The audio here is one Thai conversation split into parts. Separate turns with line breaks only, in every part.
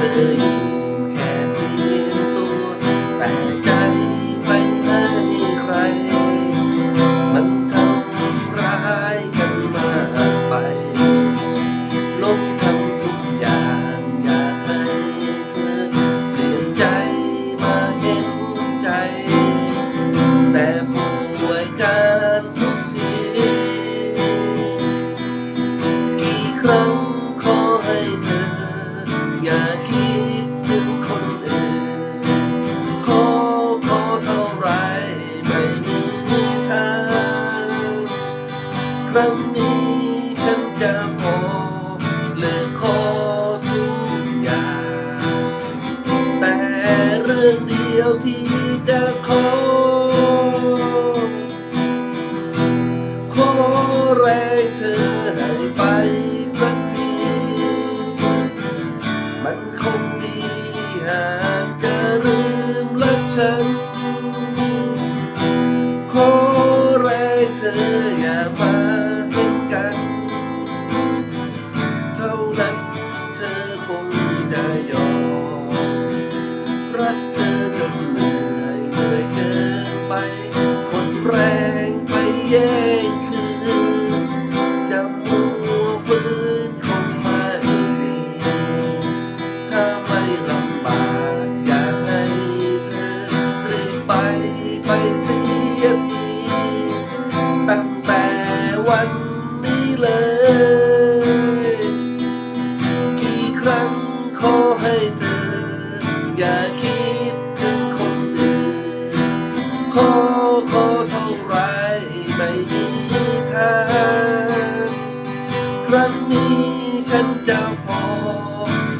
hallelujah. ครั้งนี้ฉันจะพอเลิกขอทุกอย่างแต่เรื่องเดียวที่จะขอ ขอแรงเธอให้ไปสักที มันคงดีหากจะลืมรักฉัน ไปแย่งคืนจะมัวฟื้นคงไม่ดีถ้าไม่ลำบากอยากให้เธอรีบไปไปเสียที ครั้งนี้ฉันจะพอ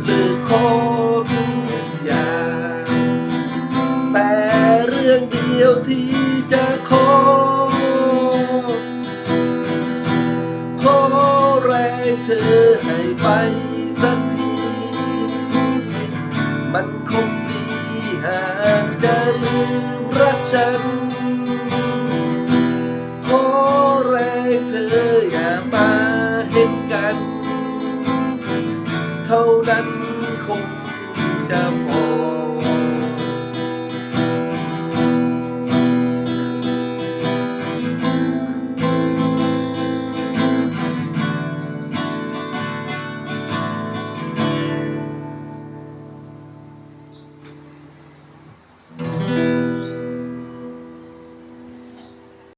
เลิกขอทุกอย่างแต่เรื่องเดียวที่จะขอ ขอแรงเธอให้ไปสักที มันคงดีหากจะลืมรักฉัน นั้นคง